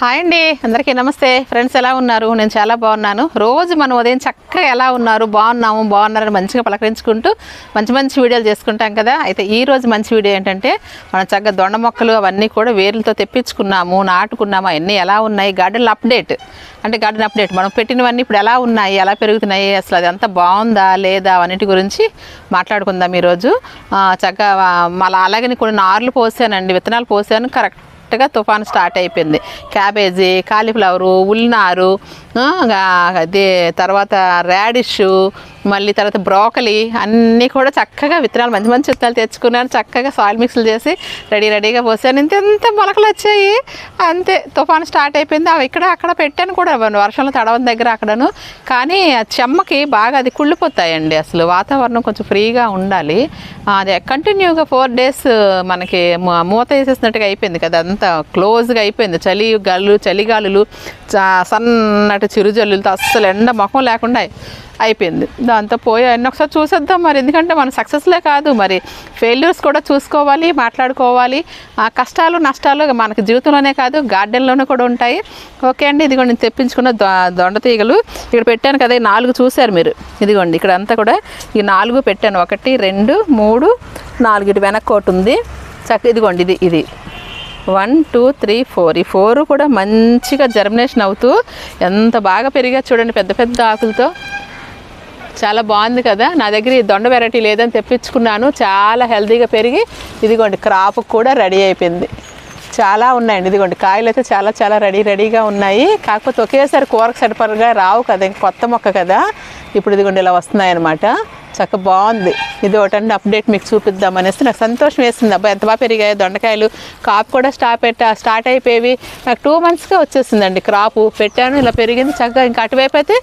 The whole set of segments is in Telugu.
హాయ్ అండి. అందరికీ నమస్తే. ఫ్రెండ్స్ ఎలా ఉన్నారు? నేను చాలా బాగున్నాను. రోజు మనం ఉదయం చక్కగా ఎలా ఉన్నారు? బాగున్నాము బాగున్నారని మంచిగా పలకరించుకుంటూ మంచి మంచి వీడియోలు చేసుకుంటాం కదా. అయితే ఈ రోజు మంచి వీడియో ఏంటంటే మనం చక్కగా దొండ మొక్కలు అవన్నీ కూడా వేర్లతో తెప్పించుకున్నాము నాటుకున్నాము. అవన్నీ ఎలా ఉన్నాయి? Garden update. అంటే గార్డెన్ అప్డేట్. మనం పెట్టినవన్నీ ఇప్పుడు ఎలా ఉన్నాయి? ఎలా పెరుగుతున్నాయి? అసలు అది అంత బాగుందా లేదా? అన్నిటి గురించి మాట్లాడుకుందాం ఈరోజు. చక్కగా మళ్ళీ అలాగని కొన్ని నార్లు పోసానండి. విత్తనాలు పోసాను. కరెక్ట్ కరెక్ట్గా తుఫాను స్టార్ట్ అయిపోయింది. క్యాబేజీ కాలీఫ్లవరు ఉల్నారు ఆ, అదే తర్వాత రాడిష్ మళ్ళీ తర్వాత బ్రోకలీ అన్నీ కూడా చక్కగా విత్తనాలు మంచి మంచి విత్తనాలు తెచ్చుకున్నాను. చక్కగా సాయిల్ మిక్స్లు చేసి రెడీ రెడీగా పోసాను. ఇంత ఎంత మొలకలు వచ్చాయి? అంతే తుఫాను స్టార్ట్ అయిపోయింది. అవి ఇక్కడ అక్కడ పెట్టాను కూడా. వర్షంలో తడవని దగ్గర అక్కడను. కానీ ఆ చెమ్మకి బాగా అది కుళ్ళిపోతాయండి. అసలు వాతావరణం కొంచెం ఫ్రీగా ఉండాలి. అది కంటిన్యూగా ఫోర్ డేస్ మనకి మూత వేసేసినట్టుగా అయిపోయింది కదా. అంతా క్లోజ్గా అయిపోయింది. చలి గాలు చలిగాలులు సన్నటి చిరుజల్లులతో అస్సలు ఎండ ముఖం లేకుండా అయిపోయింది. దాంతో పోయి అన్నీ ఒకసారి చూసేద్దాం మరి. ఎందుకంటే మన సక్సెస్లే కాదు మరి. ఫెయిల్యూర్స్ కూడా చూసుకోవాలి మాట్లాడుకోవాలి. ఆ కష్టాలు నష్టాలు మనకి జీవితంలోనే కాదు గార్డెన్లోనే కూడా ఉంటాయి. ఓకే అండి ఇదిగోండి నేను తెప్పించుకున్న దొ- దొండ తీగలు. ఇక్కడ పెట్టాను కదా ఈ నాలుగు చూశారు మీరు. ఇదిగోండి ఇక్కడ అంతా కూడా ఈ నాలుగు పెట్టాను. ఒకటి రెండు మూడు నాలుగు. ఇటు వెనక్కి ఒకటి ఉంది. చక్క ఇదిగోండి ఇది ఇది. One two three four. ఈ ఫోర్ కూడా మంచిగా జర్మినేషన్ అవుతూ ఎంత బాగా పెరిగా చూడండి పెద్ద పెద్ద ఆకులతో. చాలా బాగుంది కదా. నా దగ్గర ఈ దొండ వెరైటీ లేదని తెప్పించుకున్నాను. చాలా హెల్తీగా పెరిగి ఇదిగోండి క్రాప్ కూడా రెడీ అయిపోయింది. చాలా ఉన్నాయండి. ఇదిగోండి కాయలు అయితే చాలా చాలా రెడీ రెడీగా ఉన్నాయి. కాకపోతే ఒకేసారి కూరకు సరిపడగా రావు కదా ఇంక కొత్త మొక్క కదా. ఇప్పుడు ఇదిగోండి ఇలా వస్తున్నాయి అనమాట చక్క బాగుంది. ఇది ఒకటండి అప్డేట్ మీకు చూపిద్దాం అనేసి నాకు సంతోషం వేసింది. అబ్బా ఎంత బాగా పెరిగాయి. దొండకాయలు కాపు కూడా స్టాప్ పెట్టా స్టార్ట్ అయిపోయేవి. నాకు టూ మంత్స్గా వచ్చేసిందండి క్రాపు పెట్టాను ఇలా పెరిగింది. చక్కగా ఇంకా అటువైపు అయితే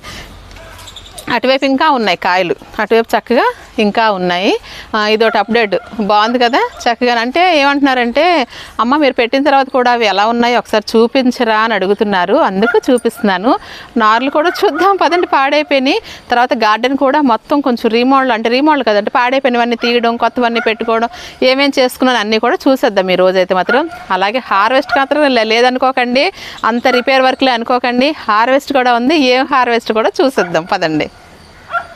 అటువైపు ఇంకా ఉన్నాయి కాయలు. అటువైపు చక్కగా ఇంకా ఉన్నాయి. ఇదొకటి అప్డేట్. బాగుంది కదా? చక్కగా అంటే ఏమంటున్నారంటే అమ్మ మీరు పెట్టిన తర్వాత కూడా అవి ఎలా ఉన్నాయో? ఒకసారి చూపించరా? అని అడుగుతున్నారు. అందుకు చూపిస్తున్నాను. నార్లు కూడా చూద్దాం. పదండి పాడైపోయినాయి. తర్వాత గార్డెన్ కూడా మొత్తం కొంచెం రీమోడల్ అంటే రీమోడల్ కదంటే పాడైపోయినవన్నీ తీయడం కొత్తవన్నీ పెట్టుకోవడం ఏమేం చేసుకున్నాను అన్నీ కూడా చూసేద్దాం ఈ రోజైతే మాత్రం. అలాగే హార్వెస్ట్ మాత్రం లే- లేదనుకోకండి. అంత రిపేర్ వర్క్లే అనుకోకండి. హార్వెస్ట్ కూడా ఉంది. ఏం హార్వెస్ట్ కూడా చూసేద్దాం. పదండి.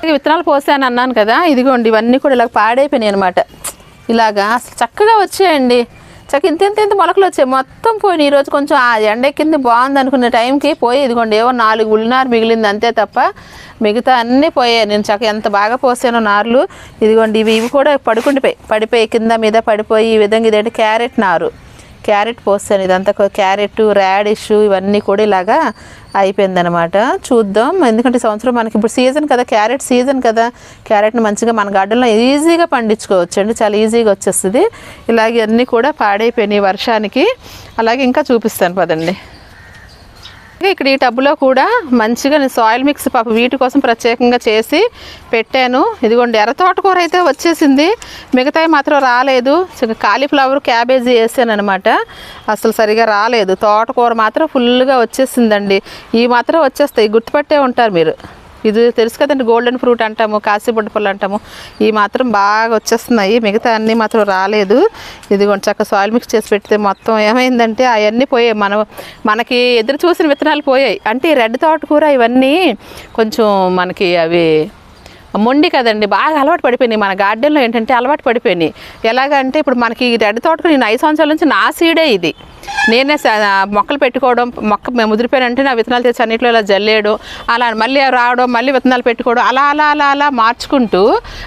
విత్తనాలు పోసాను అన్నాను కదా ఇదిగోండి ఇవన్నీ కూడా ఇలా పాడైపోయినాయి అనమాట ఇలాగా అసలు చక్కగా వచ్చాయండి. చక్క ఇంత ఇంత ఇంత మొలకలు వచ్చాయి. మొత్తం పోయినాయి. ఈరోజు కొంచెం ఆ ఎండెక్కింది బాగుంది అనుకున్న టైంకి పోయి ఇదిగోండి ఏవో నాలుగు ఉల్లినారు మిగిలింది అంతే తప్ప మిగతా అన్నీ పోయాయి. నేను చక్క ఎంత బాగా పోసానో నార్లు. ఇదిగోండి ఇవి ఇవి కూడా పడుకుండిపోయి పడిపోయి కింద మీద పడిపోయి ఈ విధంగా ఇదేంటి క్యారెట్ నారు. క్యారెట్ పోస్తాను. ఇదంతా క్యారెట్ రాడిష్ ఇవన్నీ కూడా ఇలాగా అయిపోయిందనమాట చూద్దాం. ఎందుకంటే సంవత్సరం మనకి ఇప్పుడు సీజన్ కదా క్యారెట్ సీజన్ కదా. క్యారెట్ని మంచిగా మన గార్డెన్లో ఈజీగా పండించుకోవచ్చు అండి చాలా ఈజీగా వచ్చేస్తుంది. ఇలాగే అన్నీ కూడా పాడైపోయినాయి వర్షానికి. అలాగే ఇంకా చూపిస్తాను పదండి. ఇక్కడ ఈ టబ్లో కూడా మంచిగా నేను సాయిల్ మిక్స్ పాప వీటి కోసం ప్రత్యేకంగా చేసి పెట్టాను. ఇదిగోండి ఎర్ర తోటకూర అయితే వచ్చేసింది. మిగతాయి మాత్రం రాలేదు. కాలీఫ్లవర్ క్యాబేజీ వేసాను అనమాట అసలు సరిగా రాలేదు. తోటకూర మాత్రం ఫుల్గా వచ్చేసిందండి. ఈ మాత్రం వచ్చేస్తాయి. గుర్తుపట్టే ఉంటారు మీరు. ఇది తెలుసు కదండి గోల్డెన్ ఫ్రూట్ అంటాము కాసిబొడ్డు పళ్ళు అంటాము. ఈ మాత్రం బాగా వచ్చేస్తున్నాయి. మిగతా అన్నీ మాత్రం రాలేదు. ఇదిగోండి చక్క సాయిల్ మిక్స్ చేసి పెడితే మొత్తం ఏమైందంటే అవన్నీ పోయాయి. మనం మనకి ఎదురు చూసిన విత్తనాలు పోయాయి. అంటే ఈ రెడ్ తోటకూర ఇవన్నీ కొంచెం మనకి అవి మొండి కదండి బాగా అలవాటు పడిపోయినాయి. మన గార్డెన్లో ఏంటంటే అలవాటు పడిపోయినాయి. ఎలాగంటే ఇప్పుడు మనకి ఈ రెడ్ తోటకు నేను ఐదు సంవత్సరాల నుంచి నా సీడే ఇది. నేనే స- మొక్కలు పెట్టుకోవడం మొక్క మేము ముదిరిపోయినంటే నా విత్తనాలు తెచ్చి అన్నింటిలో ఇలా జల్లేయడం అలా మళ్ళీ రావడం మళ్ళీ విత్తనాలు పెట్టుకోవడం అలా అలా అలా అలా మార్చుకుంటూ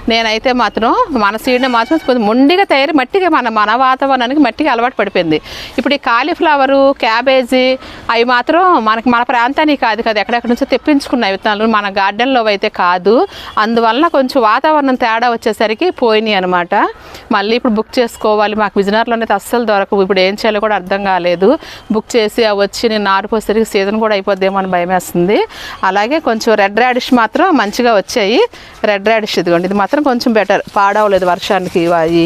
నేనైతే మాత్రం మన సీడ్ని మార్చుకుని కొంచెం మొండిగా తయారు మట్టిగా మన మన వాతావరణానికి మట్టిగా అలవాటు పడిపోయింది. ఇప్పుడు ఈ కాలీఫ్లవరు క్యాబేజీ అవి మాత్రం మనకి మన ప్రాంతానికి కాదు కదా ఎక్కడెక్కడ నుంచో తెప్పించుకున్న విత్తనాలు మన గార్డెన్లో అయితే కాదు. అందువలన కొంచెం వాతావరణం తేడా వచ్చేసరికి పోయినాయి అనమాట మళ్ళీ ఇప్పుడు బుక్ చేసుకోవాలి మాకు విజయనగరంలో అయితే అస్సలు దొరకవు. ఇప్పుడు ఏం చేయాలో కూడా అర్థం కాలేదు బుక్ చేసి అవి వచ్చి నేను నారు పోసేసరికి సీజన్ కూడా అయిపోద్దేమో అని భయం వేస్తుంది అలాగే కొంచెం రెడ్ రాడిష్ మాత్రం మంచిగా వచ్చాయి. రెడ్ రాడిష్ ఇదిగోండి ఇది మాత్రం కొంచెం బెటర్. పాడవలేదు వర్షానికి ఈ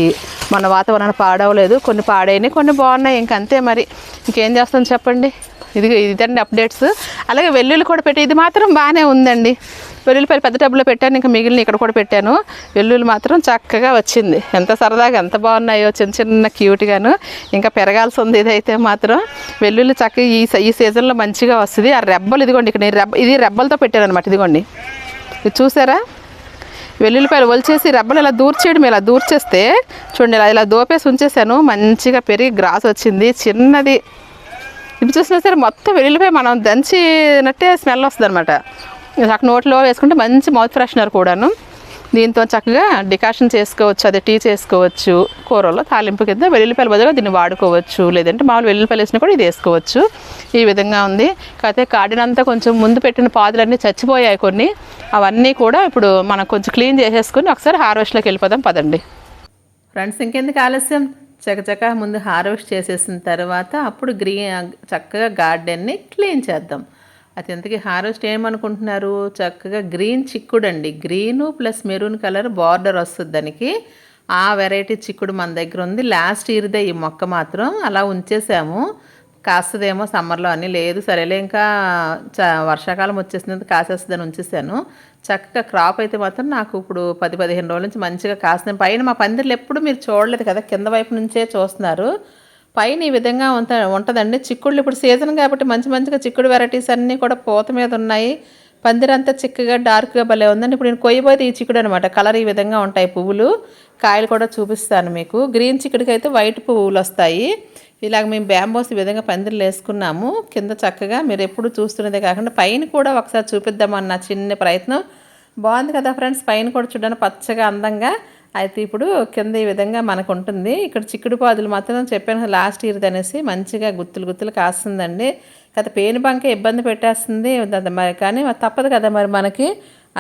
మన వాతావరణం పాడవలేదు. కొన్ని పాడైనాయి కొన్ని బాగున్నాయి. ఇంకంతే మరి. ఇంకేం చేస్తాం చెప్పండి? ఇది ఇదండి అప్డేట్స్. అలాగే వెల్లుల్లి కూడా పెట్టి ఇది మాత్రం బాగానే ఉందండి. వెల్లుల్లిపాయలు పెద్ద టబ్బులో పెట్టాను ఇంకా మిగిలిన ఇక్కడ కూడా పెట్టాను. వెల్లుల్లి మాత్రం చక్కగా వచ్చింది. ఎంత సరదాగా ఎంత బాగున్నాయో చిన్న చిన్న క్యూట్గాను ఇంకా పెరగాల్సి ఉంది ఇదైతే మాత్రం. వెల్లుల్లి చక్కగా ఈ స- ఈ సీజన్లో మంచిగా వస్తుంది. ఆ రెబ్బలు ఇదిగోండి ఇక్కడ రెబ్బ ఇది రెబ్బలతో పెట్టాను అనమాట ఇదిగోండి. ఇది చూసారా? వెల్లుల్లిపాయలు ఒలిచేసి రెబ్బలు ఇలా దూర్చేయడం ఇలా దూర్చేస్తే చూడండి ఇలా ఇలా దోపేసి ఉంచేసాను. మంచిగా పెరిగి గ్రాస్ వచ్చింది. చిన్నది. ఇప్పుడు చూసినా సరే మొత్తం వెల్లుల్లిపాయ మనం దంచినట్టే స్మెల్ వస్తుంది అనమాట చక్క నోట్లో వేసుకుంటే మంచి మౌత్ ఫ్రెషనర్ కూడాను. దీంతో చక్కగా డికాషన్ చేసుకోవచ్చు అదే టీ చేసుకోవచ్చు కూరలో తాలింపు కింద వెల్లుల్లిపాయల బదులుగా దీన్ని వాడుకోవచ్చు లేదంటే మామూలు వెల్లుల్లిపాయలు వేసినా కూడా ఇది వేసుకోవచ్చు. ఈ విధంగా ఉంది. కాకపోతే కాడినంతా కొంచెం ముందు పెట్టిన పాదులన్నీ చచ్చిపోయాయి కొన్ని. అవన్నీ కూడా ఇప్పుడు మనం కొంచెం క్లీన్ చేసేసుకొని ఒకసారి హార్వెస్ట్లోకి వెళ్ళిపోదాం పదండి. ఫ్రెండ్స్ ఇంకెందుకు ఆలస్యం? చకచక ముందు హార్వెస్ట్ చేసేసిన తర్వాత అప్పుడు గ్రీన్ చక్కగా గార్డెన్ని క్లీన్ చేద్దాం. అది ఎంతకి హార్వెస్ట్ ఏమనుకుంటున్నారు? చక్కగా గ్రీన్ చిక్కుడు అండి green plus maroon colour border వస్తుంది దానికి. ఆ వెరైటీ చిక్కుడు మన దగ్గర ఉంది. లాస్ట్ ఇయర్దే ఈ మొక్క మాత్రం అలా ఉంచేసాము. కాస్తుందేమో సమ్మర్లో అని లేదు. సరేలే ఇంకా చ వర్షాకాలం వచ్చేసింది కాసేస్తుందని ఉంచేసాను. చక్కగా క్రాప్ అయితే మాత్రం నాకు ఇప్పుడు పది పదిహేను రోజుల నుంచి మంచిగా కాస్తుంది. పైన మా పందిర్లు ఎప్పుడు మీరు చూడలేదు కదా కింద వైపు నుంచే చూస్తున్నారు. పైన ఈ విధంగా ఉంట ఉంటుందండి. చిక్కుళ్ళు ఇప్పుడు సీజన్ కాబట్టి మంచి మంచిగా చిక్కుడు వెరైటీస్ అన్నీ కూడా పూత మీద ఉన్నాయి. పందిరంతా చిక్కగా డార్క్గా భలే ఉందండి. ఇప్పుడు నేను కొయ్యబోతే ఈ చిక్కుడు అనమాట కలర్ ఈ విధంగా ఉంటాయి పువ్వులు. కాయలు కూడా చూపిస్తాను మీకు. గ్రీన్ చిక్కుడికైతే అయితే వైట్ పువ్వులు వస్తాయి. ఇలాగ మేము బ్యాంబోస్ ఈ విధంగా పందిర్లు వేసుకున్నాము. కింద చక్కగా మీరు ఎప్పుడు చూస్తున్నదే కాకుండా పైన కూడా ఒకసారి చూపిద్దామన్న చిన్న ప్రయత్నం. బాగుంది కదా ఫ్రెండ్స్. పైన కూడా చూడడానికి పచ్చగా అందంగా అయితే ఇప్పుడు కింద ఈ విధంగా మనకు ఉంటుంది ఇక్కడ చిక్కుడు పాదులు మాత్రం చెప్పాను లాస్ట్ ఇయర్ అనేసి మంచిగా గుత్తులు గుత్తులు కాస్తుందండి. కదా పేను బంక ఇబ్బంది పెట్టేస్తుంది. మరి కానీ తప్పదు కదా మరి మనకి.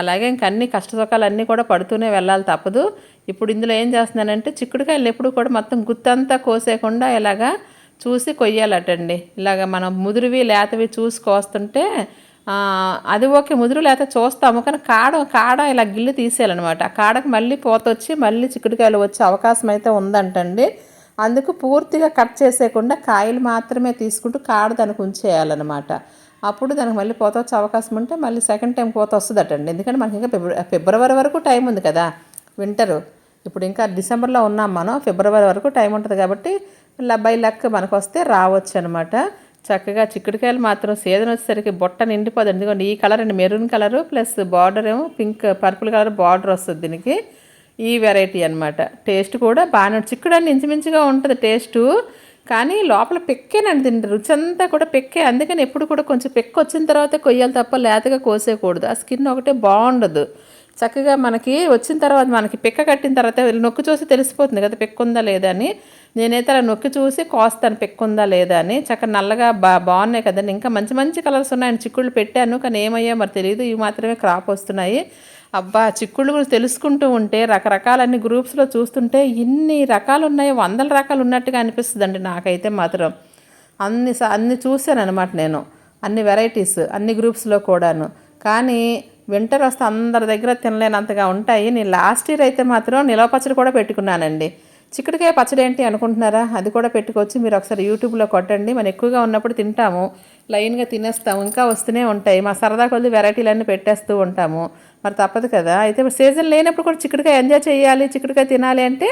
అలాగే ఇంక అన్ని కష్ట సుఖాలు అన్నీ కూడా పడుతూనే వెళ్ళాలి తప్పదు. ఇప్పుడు ఇందులో ఏం చేస్తున్నానంటే చిక్కుడుకాయలు ఎప్పుడు కూడా మొత్తం గుత్తంతా కోసేయకుండా ఇలాగా చూసి కొయ్యాలటండి. ఇలాగ మనం ముదురువి లేతవి చూసి కోస్తుంటే అది ఓకే ముదురు లేకపోతే చూస్తాము. కానీ కాడ కాడ ఇలా గిల్లు తీసేయాలన్నమాట. ఆ కాడకు మళ్ళీ పోత వచ్చి మళ్ళీ చిక్కుడుకాయలు వచ్చే అవకాశం అయితే ఉందంటండి. అందుకు పూర్తిగా కట్ చేసేయకుండా కాయలు మాత్రమే తీసుకుంటూ కాడ దానికి ఉంచేయాలన్నమాట. అప్పుడు దానికి మళ్ళీ పోత వచ్చే అవకాశం ఉంటే మళ్ళీ సెకండ్ టైం పోత వస్తుందటండి. ఎందుకంటే మనకి ఇంకా ఫిబ్ర- ఫిబ్రవరి వరకు టైం ఉంది కదా వింటరు ఇప్పుడు ఇంకా డిసెంబర్లో ఉన్నాం మనం ఫిబ్రవరి వరకు టైం ఉంటుంది కాబట్టి బై లక్ మనకు వస్తే రావచ్చు అనమాట చక్కగా చిక్కుడుకాయలు మాత్రం సీజన్ వచ్చేసరికి బుట్ట నిండిపోతుంది ఎందుకంటే ఈ కలర్ అండి మెరూన్ కలర్ ప్లస్ బార్డర్ ఏమో పింక్ పర్పుల్ కలర్ బార్డర్ వస్తుంది దీనికి. ఈ వెరైటీ అనమాట టేస్ట్ కూడా బాగానే ఉంటుంది. చిక్కుడు అని ఇంచుమించుగా ఉంటుంది టేస్టు కానీ లోపల పెక్కేనండి దీని రుచి అంతా కూడా పెక్కే. అందుకని ఎప్పుడు కూడా కొంచెం పెక్క వచ్చిన తర్వాత కొయ్యాలి తప్ప లేతగా కోసేయకూడదు. ఆ స్కిన్ ఒకటే బాగుండదు. చక్కగా మనకి వచ్చిన తర్వాత మనకి పిక్క కట్టిన తర్వాత నొక్కి చూసి తెలిసిపోతుంది కదా పిక్క ఉందా లేదా అని. నేనైతే అలా నొక్కి చూసి కోస్తాను పిక్క ఉందా లేదా అని. చక్కగా నల్లగా బా బాగున్నాయి కదండి. ఇంకా మంచి మంచి కలర్స్ ఉన్నాయని చిక్కుళ్ళు పెట్టాను కానీ ఏమయ్యో మరి తెలియదు ఇవి మాత్రమే క్రాప్ వస్తున్నాయి. అబ్బా చిక్కుళ్ళు గురించి తెలుసుకుంటూ ఉంటే రకరకాలన్నీ గ్రూప్స్లో చూస్తుంటే ఇన్ని రకాలు ఉన్నాయో. వందల రకాలు ఉన్నట్టుగా అనిపిస్తుందండి నాకైతే మాత్రం. అన్ని స- అన్ని చూశాను అనమాట నేను. అన్ని వెరైటీస్ అన్ని గ్రూప్స్లో కూడాను. కానీ వింటర్ వస్తే అందరి దగ్గర తినలేనంతగా ఉంటాయి. నేను లాస్ట్ ఇయర్ అయితే మాత్రం నిలవ పచ్చడి కూడా పెట్టుకున్నానండి. చిక్కుడుకాయ పచ్చడి ఏంటి అనుకుంటున్నారా? అది కూడా పెట్టుకోవచ్చు మీరు ఒకసారి యూట్యూబ్లో కొట్టండి. మనం ఎక్కువగా ఉన్నప్పుడు తింటాము. లైన్గా తినేస్తాము. ఇంకా వస్తూనే ఉంటాయి. మా సరదా కొద్ది వెరైటీలన్నీ పెట్టేస్తూ ఉంటాము. మరి తప్పదు కదా. అయితే సీజన్ లేనప్పుడు కూడా చిక్కుడుకాయ ఎంజాయ్ చేయాలి చిక్కుడుకాయ తినాలి అంటే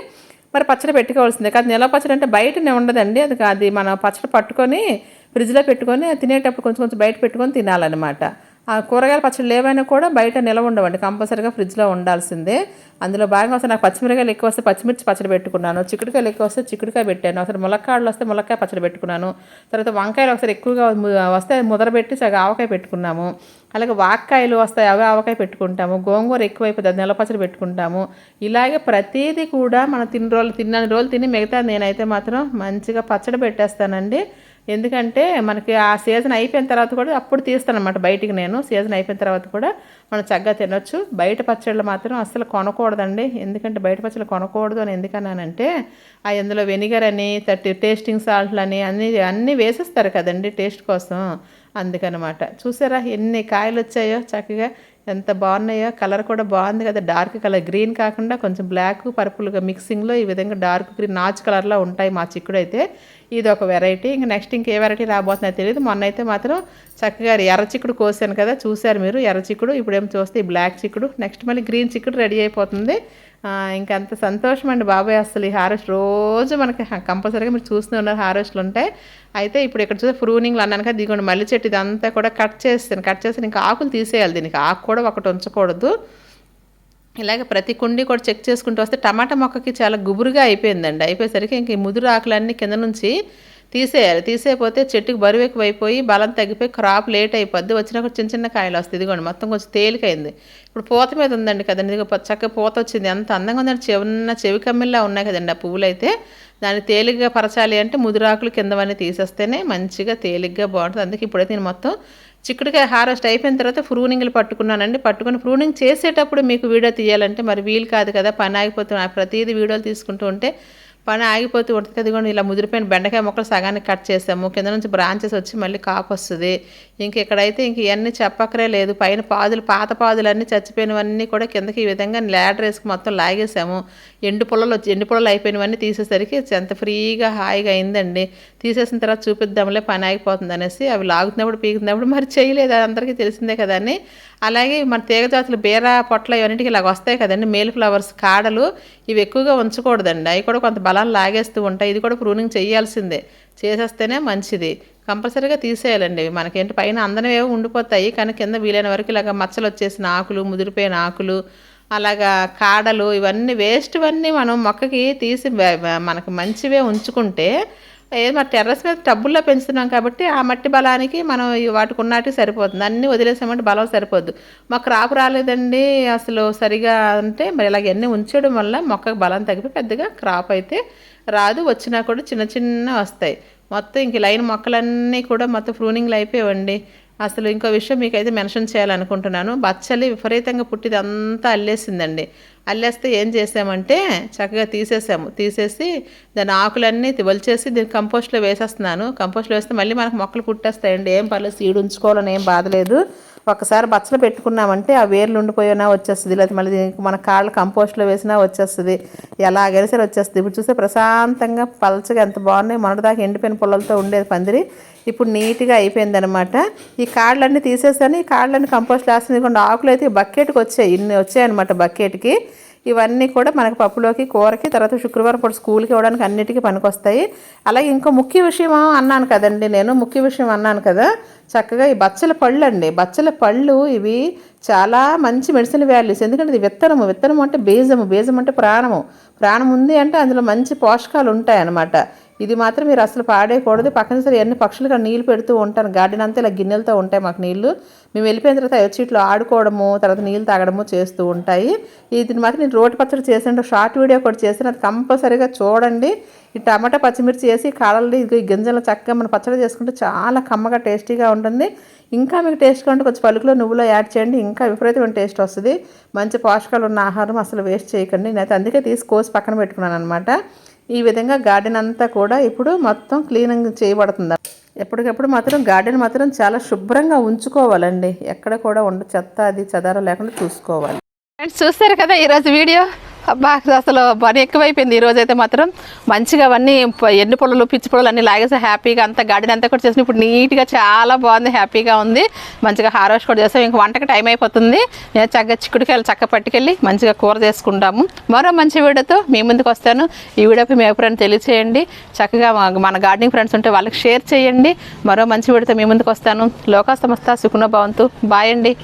మరి పచ్చడి పెట్టుకోవాల్సిందే. కాదు నిలవ పచ్చడి అంటే బయటనే ఉండదండి. అది అది మనం పచ్చడి పట్టుకొని ఫ్రిడ్జ్లో పెట్టుకొని తినేటప్పుడు కొంచెం కొంచెం బయట పెట్టుకొని తినాలన్నమాట. ఆ కూరగాయల పచ్చడి లేవైనా కూడా బయట నిలవ ఉండవండి. కంపల్సరీగా ఫ్రిడ్జ్లో ఉండాల్సిందే. అందులో భాగంగా వస్తే నాకు పచ్చిమిరకాయలు ఎక్కువ వస్తే పచ్చిమిర్చి పచ్చడి పెట్టుకున్నాను. చిక్కుడుకాయలు ఎక్కువ వస్తే చిక్కుడుకాయ పెట్టాను. అసలు ములక్కాడలు వస్తే ములక్కాయ పచ్చడి పెట్టుకున్నాను. తర్వాత వంకాయలు ఒకసారి ఎక్కువగా వస్తే వస్తే ముదరబెట్టి సగం ఆవకాయ పెట్టుకున్నాము. అలాగే వాక్కాయలు వస్తాయి అవే ఆవకాయ పెట్టుకుంటాము. గోంగూర ఎక్కువైపోతుంది అది పచ్చడి పెట్టుకుంటాము. ఇలాగే ప్రతిదీ కూడా మనం తిన్న రోజులు తిన్నన్ని రోజులు తిని మిగతా నేనైతే మాత్రం మంచిగా పచ్చడి పెట్టేస్తానండి. ఎందుకంటే మనకి ఆ సీజన్ అయిపోయిన తర్వాత కూడా అప్పుడు తీస్తాను అనమాట బయటికి నేను. సీజన్ అయిపోయిన తర్వాత కూడా మనం చక్కగా తినొచ్చు. బయట పచ్చళ్ళు మాత్రం అస్సలు కొనకూడదండి. ఎందుకంటే బయట పచ్చళ్ళు కొనకూడదు అని ఎందుకన్నానంటే ఆ ఇందులో వెనిగర్ అని థర్టీ టేస్టింగ్ సాల్ట్లు అని అన్నీ అన్నీ వేసేస్తారు కదండి టేస్ట్ కోసం. అందుకనమాట. చూసారా ఎన్ని కాయలు వచ్చాయో చక్కగా. ఎంత బాగున్నాయో కలర్ కూడా బాగుంది కదా. డార్క్ కలర్ గ్రీన్ కాకుండా కొంచెం బ్లాక్ పర్పుల్గా మిక్సింగ్లో ఈ విధంగా డార్క్ గ్రీన్ నాచు కలర్లో ఉంటాయి మా చిక్కుడు అయితే ఇది ఒక వెరైటీ ఇంకా నెక్స్ట్ ఇంకే వెరైటీ రాబోతున్నాయో తెలియదు మొన్న అయితే మాత్రం చక్కగా ఎర్ర చిక్కుడు కోసాను కదా. చూశారు మీరు? ఎర్ర చిక్కుడు ఇప్పుడు ఏం చూస్తే ఈ బ్లాక్ చిక్కుడు. నెక్స్ట్ మళ్ళీ గ్రీన్ చిక్కుడు రెడీ అయిపోతుంది. ఇంకంత అంత సంతోషం అండి బాబాయ్ అసలు ఈ హార్వెస్ట్ రోజు మనకి కంపల్సరీగా మీరు చూస్తూనే ఉన్నారు హార్వెస్ట్లు ఉంటాయి అయితే ఇప్పుడు ఇక్కడ చూస్తే ఫ్రూనింగ్లు అన్నాను కదా దిగండి మల్లి చెట్టు ఇదంతా కూడా కట్ చేస్తాను కట్ చేసి ఇంకా ఆకులు తీసేయాలి దీనికి. ఆకు కూడా ఒకటి ఉంచకూడదు. ఇలాగే ప్రతి కుండి కూడా చెక్ చేసుకుంటూ వస్తే టమాటా మొక్కకి చాలా గుబురుగా అయిపోయిందండి. అయిపోయేసరికి ఇంక ఈ ముదురు ఆకులన్నీ కింద నుంచి తీసేయాలి. తీసేయపోతే చెట్టుకి బరువు ఎక్కువైపోయి బలం తగ్గిపోయి క్రాప్ లేట్ అయిపోద్ది. వచ్చినప్పుడు చిన్న చిన్న కాయలు వస్తాయి. ఇదిగోండి మొత్తం కొంచెం తేలికైంది. ఇప్పుడు పూత మీద ఉందండి కదండి. ఇదిగో చక్కగా పూత వచ్చింది. ఎంత అందంగా ఉందండి. చిన్న చెవి కమ్మిల్లా ఉన్నాయి కదండి ఆ పువ్వులు అయితే దాన్ని తేలిగ్గా పరచాలి అంటే ముదురాకులు కిందవన్నీ తీసేస్తేనే మంచిగా తేలిగ్గా బాగుంటుంది. అందుకే ఇప్పుడైతే నేను మొత్తం చిక్కుడుకాయ హార్వెస్ట్ అయిపోయిన తర్వాత ఫ్రూనింగ్లు పట్టుకున్నానండి. పట్టుకుని ఫ్రూనింగ్ చేసేటప్పుడు మీకు వీడియో తీయాలంటే మరి వీలు కాదు కదా. పని ఆగిపోతుంది. ప్రతిదీ వీడియోలు తీసుకుంటూ ఉంటే పని ఆగిపోతే ఉడతకి అదిగోండి ఇలా ముదిరిపోయిన బెండకాయ మొక్కలు సగానికి కట్ చేసాము. కింద నుంచి బ్రాంచెస్ వచ్చి మళ్ళీ కాపు వస్తుంది. ఇంక ఇక్కడైతే ఇంక ఇవన్నీ చెప్పక్కరే లేదు. పైన పాదులు పాత పాదులు అన్నీ చచ్చిపోయినవన్నీ కూడా కిందకి ఈ విధంగా ల్యాడర్ వేసుకు మొత్తం లాగేసాము. ఎండు పొలలు వచ్చి ఎండు పొలలు అయిపోయినవన్నీ తీసేసరికి ఎంత ఫ్రీగా హాయిగా అయిందండి. తీసేసిన తర్వాత చూపిద్దాంలే పని ఆగిపోతుంది అనేసి అవి లాగుతున్నప్పుడు పీకుతున్నప్పుడు మరి చేయలేదు. అందరికీ తెలిసిందే కదా అని అలాగే మన తీగజాతులు బీర పొట్ల ఇవన్నింటికి ఇలాగ వస్తాయి కదండి. మేల్ ఫ్లవర్స్ కాడలు ఇవి ఎక్కువగా ఉంచకూడదండి. అవి కూడా కొంత బలాలు లాగేస్తూ ఉంటాయి. ఇది కూడా ప్రూనింగ్ చేయాల్సిందే. చేసేస్తేనే మంచిది. కంపల్సరీగా తీసేయాలండి ఇవి. మనకేంటి పైన అందనవేవో ఉండిపోతాయి కానీ కింద వీలైన వరకు ఇలాగ మచ్చలు వచ్చేసిన ఆకులు ముదిరిపోయిన ఆకులు అలాగా కాడలు ఇవన్నీ వేస్ట్వన్నీ మనం మొక్కకి తీసి మనకు మంచివే ఉంచుకుంటే మరి టెర్రస్ మీద టబ్బుల్లో పెంచుతున్నాం కాబట్టి ఆ మట్టి బలానికి మనం వాటికి ఉన్నట్టు సరిపోతుంది. అన్నీ వదిలేసామంటే బలం సరిపోద్దు మాకు క్రాప్ రాలేదండి. అసలు సరిగా అంటే మరి ఇలాగ అన్నీ ఉంచడం వల్ల మొక్కకు బలం తగ్గిపోయి పెద్దగా క్రాప్ అయితే రాదు. వచ్చినా కూడా చిన్న చిన్న వస్తాయి. మొత్తం ఇంక లైన్ మొక్కలన్నీ కూడా మొత్తం ఫ్రూనింగ్లు అయిపోయావండి. అసలు ఇంకో విషయం మీకైతే మెన్షన్ చేయాలనుకుంటున్నాను. బచ్చలి విపరీతంగా పుట్టిది అంతా అల్లేసిందండి. అల్లేస్తే ఏం చేసామంటే చక్కగా తీసేసాము. తీసేసి దాని ఆకులన్నీ వలిచేసి దీన్ని కంపోస్ట్లో వేసేస్తున్నాను. కంపోస్ట్లో వేస్తే మళ్ళీ మనకు మొక్కలు పుట్టేస్తాయండి. ఏం పర్లేదు సీడ్ ఉంచుకోవాలని ఏం బాధలేదు ఒకసారి బచ్చలు పెట్టుకున్నామంటే ఆ వేర్లు ఉండిపోయినా వచ్చేస్తుంది. లేకపోతే మళ్ళీ దీనికి మన కాళ్ళు కంపోస్ట్లో వేసినా వచ్చేస్తుంది. ఎలాగైనా సరే వచ్చేస్తుంది. ఇప్పుడు చూస్తే ప్రశాంతంగా పలచగా ఎంత బాగున్నాయి. మొన్నటిదాకా ఎండిపోయిన పొలాలతో ఉండేది పందిరి. ఇప్పుడు నీట్గా అయిపోయింది అనమాట ఈ కాళ్ళన్నీ తీసేసాను ఈ కాళ్ళన్నీ కంపోస్ట్ వేస్తుంది ఇదిగోండి ఆకులు అయితే బకెట్కి వచ్చాయి. ఇన్ని వచ్చాయన్నమాట బకెట్కి. ఇవన్నీ కూడా మనకి పప్పులోకి కూరకి తర్వాత శుక్రవారం పూట స్కూల్కి ఇవ్వడానికి అన్నిటికీ పనికొస్తాయి. అలాగే ఇంకో ముఖ్య విషయం అన్నాను కదండి నేను ముఖ్య విషయం అన్నాను కదా చక్కగా ఈ బచ్చల పళ్ళు అండి బచ్చల పళ్ళు ఇవి చాలా మంచి మెడిసిన్ వాల్యూస్. ఎందుకంటే ఇది విత్తనము. విత్తనం అంటే బీజము. బీజం అంటే ప్రాణము. ప్రాణం ఉంది అంటే అందులో మంచి పోషకాలు ఉంటాయి అన్నమాట ఇది మాత్రం మీరు అసలు పాడేయకూడదు. పక్కన సరే ఎన్ని పక్షులు కానీ నీళ్ళు పెడుతూ ఉంటాను. గార్డెన్ అంతా ఇలా గిన్నెలతో ఉంటాయి మాకు నీళ్ళు. మేము వెళ్ళిపోయిన తర్వాత వచ్చి ఇట్లా ఆడుకోవడము తర్వాత నీళ్ళు తాగడము చేస్తూ ఉంటాయి. ఇది మాత్రం నేను రోటి పచ్చడి చేసాను షార్ట్ వీడియో కూడా చేసాను అది కంపల్సరీగా చూడండి. ఈ టమాటా పచ్చిమిర్చి వేసి కాడలు ఇది గింజలు చక్కగా మనం పచ్చడి చేసుకుంటే చాలా కమ్మగా టేస్టీగా ఉంటుంది. ఇంకా మీకు టేస్ట్గా ఉంటే కొంచెం పలుకులో నువ్వులో యాడ్ చేయండి. ఇంకా విపరీతమైన టేస్ట్ వస్తుంది. మంచి పోషకాలు ఉన్న ఆహారం అసలు వేస్ట్ చేయకండి. నేనైతే అందుకే తీసి కోసి పక్కన పెట్టుకున్నాను అనమాట ఈ విధంగా గార్డెన్ అంతా కూడా ఇప్పుడు మొత్తం క్లీనింగ్ చేయబడుతుంది. ఎప్పటికప్పుడు మాత్రం గార్డెన్ మాత్రం చాలా శుభ్రంగా ఉంచుకోవాలండి. ఎక్కడ కూడా ఉండ చెత్త అది చెదార లేకుండా చూసుకోవాలి. ఫ్రెండ్స్ చూస్తారు కదా ఈరోజు వీడియో? అబ్బా అసలు పని ఎక్కువైపోయింది. ఈరోజైతే మాత్రం మంచిగా అవన్నీ ప- ఎండు పొలలు పిచ్చి పొలలు అన్నీ లాగేసి హ్యాపీగా అంతా గార్డెన్ అంతా కూడా చేసిన ఇప్పుడు నీట్గా చాలా బాగుంది హ్యాపీగా ఉంది. మంచిగా హార్వెస్ట్ కూడా చేస్తాం ఇంక వంటకి టైం అయిపోతుంది. నేను చక్కగా చిక్కుడుకాయలు చక్క పట్టుకెళ్ళి మంచిగా కూర చేసుకుంటాము. మరో మంచి వీడియోతో మీ ముందుకు వస్తాను. ఈ వీడియోకి మీ అభిప్రాయం తెలియచేయండి. చక్కగా మన గార్డెనింగ్ ఫ్రెండ్స్ ఉంటే వాళ్ళకి షేర్ చేయండి. మరో మంచి వీడియోతో మీ ముందుకు వస్తాను. లోకా సంస్థ సుఖన భవంతు. బాయ్ అండి.